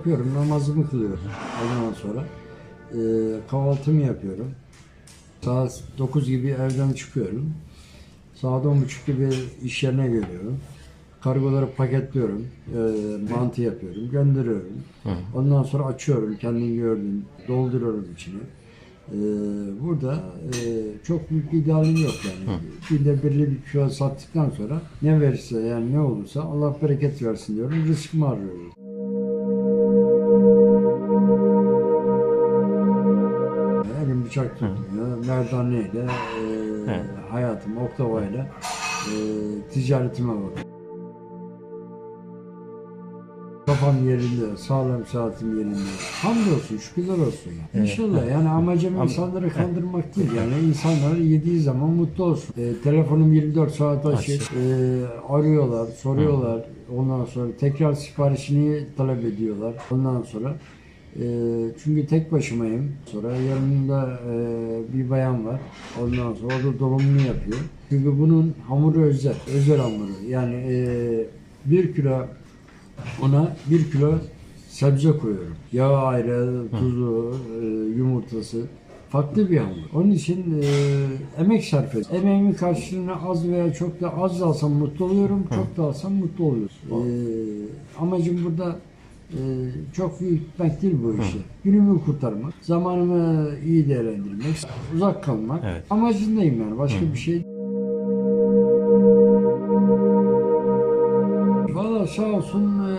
yapıyorum, namazımı kılıyorum. Ondan sonra e, kahvaltımı yapıyorum. Saat 9 gibi evden çıkıyorum. Saat 10.30 gibi iş yerine geliyorum. Kargoları paketliyorum, e, mantı yapıyorum, gönderiyorum. Ondan sonra açıyorum, kendin gördün, dolduruyorum içine. E, burada e, çok büyük idealim yok yani. Günde belirli bir kilo sattıktan sonra ne verirse yani ne olursa Allah bereket versin diyorum, rızkımı arıyorum. Tutmuyor, merdaneyle, e, Evet. hayatım oktavayla e, ticaretime bakıyorum. Kafam yerinde, sağlam saatim yerinde. Hamdolsun, şükürler olsun. ya. İnşallah yani amacım insanları kandırmak değil. Yani insanlar yediği zaman mutlu olsun. E, telefonum 24 saat açık. E, arıyorlar, soruyorlar. Ondan sonra tekrar siparişini talep ediyorlar. Ondan sonra e, çünkü tek başımayım. Sonra yanımda e, bir bayan var. Ondan sonra o da dolumunu yapıyor. Çünkü bunun hamuru özel. Özel hamuru. Yani e, bir kilo ona bir kilo sebze koyuyorum. Yağı ayrı, tuzu, e, yumurtası. Farklı bir hamur. Onun için emek sarf ediyorum. Emeğimin karşılığını az veya çok da az alsam mutlu oluyorum, çok da alsam mutlu oluyorum. Amacım burada e, çok büyütmek değil bu işi. Günümü kurtarmak, zamanımı iyi değerlendirmek, uzak kalmak. Evet. Amacındayım yani. Başka bir şey Valla sağ olsun eee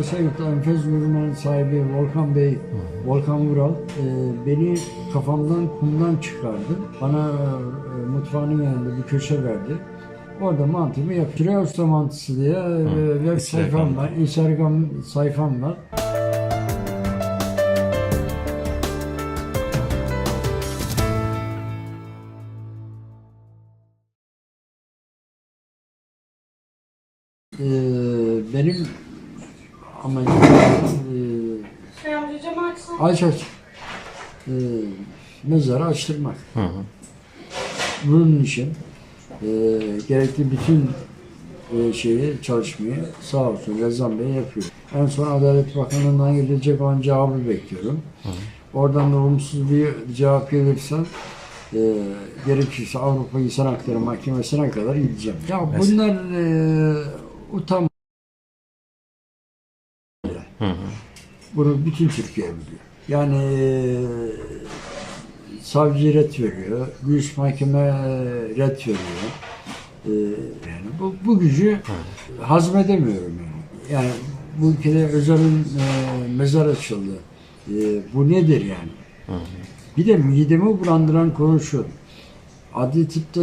Esenyurt'ta Enfez Yurman'ın sahibi Volkan Bey, Volkan Vural eee, beni kafamdan kumdan çıkardı. Bana eee, mutfağının yanında bir köşe verdi. Orada mantımı yapıyorum. Şuraya Usta Mantısı diye eee, web sayfam var, Instagram sayfam var. Eee, benim amacım eee Şey aç aç eee mezarı açtırmak. Hı hı. Bunun için eee, gerekli bütün eee, şeyi çalışmayı sağ olsun Rezan Bey yapıyor. En son Adalet Bakanlığı'ndan gelecek olan cevabı bekliyorum. Oradan da olumsuz bir cevap gelirse eee gerekirse Avrupa İnsan Hakları Mahkemesi'ne kadar gideceğim. Ya bunlar eee utan Hı hı. Bunu bütün Türkiye biliyor. Yani eee, savcı ret veriyor, büyük mahkeme ret veriyor. Eee, yani bu, bu gücü hazmedemiyorum yani. Yani bu ülkede Özel'in eee, mezar açıldı. Eee, bu nedir yani? Bir de midemi bulandıran konu şu. Adli tıpta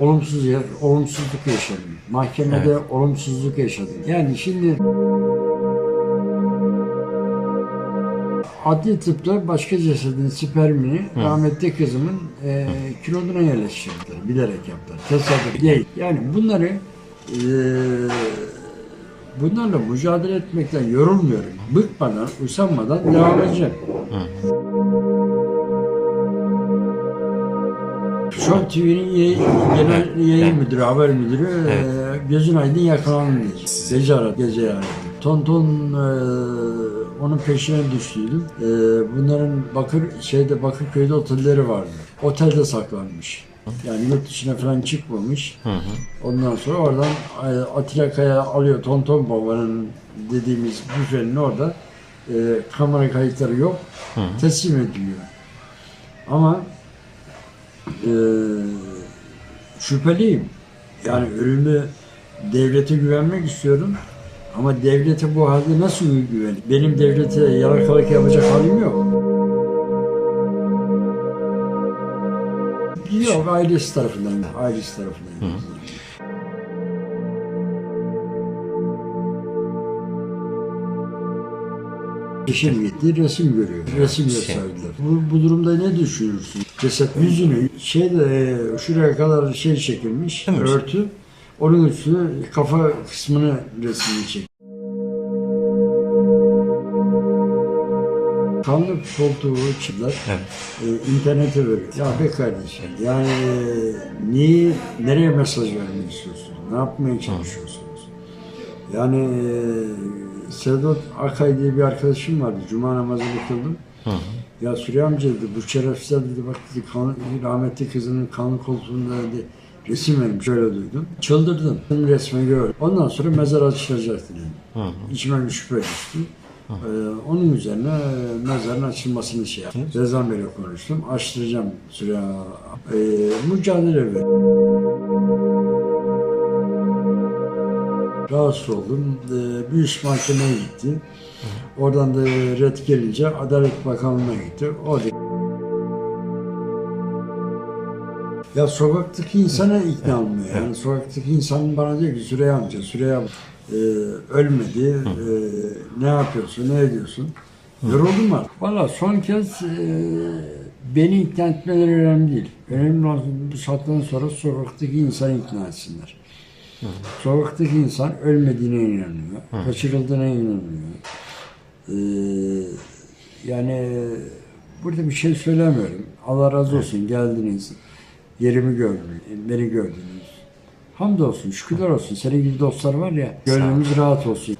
olumsuz yer, olumsuzluk yaşadım. Mahkemede olumsuzluk yaşadım. Yani şimdi adli tıpta başka cesedin spermini rahmetli kızımın e, kiloduna yerleştirdiler. Bilerek yaptılar. Tesadüf değil. Yani bunları e, bunlarla mücadele etmekten yorulmuyorum. Bıkmadan, usanmadan devam edeceğim. Show TV'nin yayın, genel yayın müdürü, haber müdürü e, gözün aydın yakalandı. Gece aradı, gece aradı. Tonton e, onun peşine düştüydüm. E, bunların Bakır şeyde Bakırköy'de otelleri vardı. Otelde saklanmış. Yani yurt dışına falan çıkmamış. Ondan sonra oradan e, Atilla Kaya alıyor Tonton Baba'nın dediğimiz büfenin orada e, kamera kayıtları yok. Teslim ediliyor. Ama e, şüpheliyim. Yani ölümü devlete güvenmek istiyorum. Ama devlete bu halde nasıl güven? Benim devlete yalakalık yapacak halim yok. Yok ailesi tarafından, ailesi tarafından. Eşim gitti, resim görüyor. Resim gösterdiler. Bu, bu durumda ne düşünürsün? Ceset yüzünü, şeyde e, şuraya kadar şey çekilmiş, örtü. Onun üstüne kafa kısmını resmini çek. Kanlı koltuğu çıplar Evet. e, internete veriyor. Ya be kardeşim yani niye, nereye mesaj vermek istiyorsunuz? Ne yapmaya çalışıyorsunuz? Yani e, Sedat Akay diye bir arkadaşım vardı. Cuma namazını kıldım. Ya Süreyya amca dedi bu şerefsizler dedi bak dedi kan, rahmetli kızının kanlı koltuğunda dedi resim vermiş. Şöyle duydum. Çıldırdım. Resmi gördüm. Ondan sonra mezar açılacak dedim. İçime bir şüphe düştü. Ee, onun üzerine e, mezarın açılmasını şey yaptım. Rezan Bey'le konuştum. Açtıracağım Süreyya. Ee, mücadele ver. Rahatsız oldum. Ee, bir üst mahkemeye gitti. Oradan da red gelince Adalet Bakanlığı'na gitti. O ya sokaktaki insana ikna olmuyor. Yani sokaktaki insan bana diyor ki Süreyya amca, Süreyya e, ölmedi, e, ne yapıyorsun, ne ediyorsun? Yoruldum artık. Valla son kez e, beni ikna etmeleri önemli değil. Önemli olan bu saatten sonra sokaktaki insanı ikna etsinler. Sokaktaki insan ölmediğine inanıyor, kaçırıldığına inanıyor. Ee, yani burada bir şey söylemiyorum. Allah razı olsun geldiniz. Yerimi gördünüz, beni gördünüz. Hamdolsun, şükürler olsun. Senin gibi dostlar var ya, gönlümüz rahat olsun.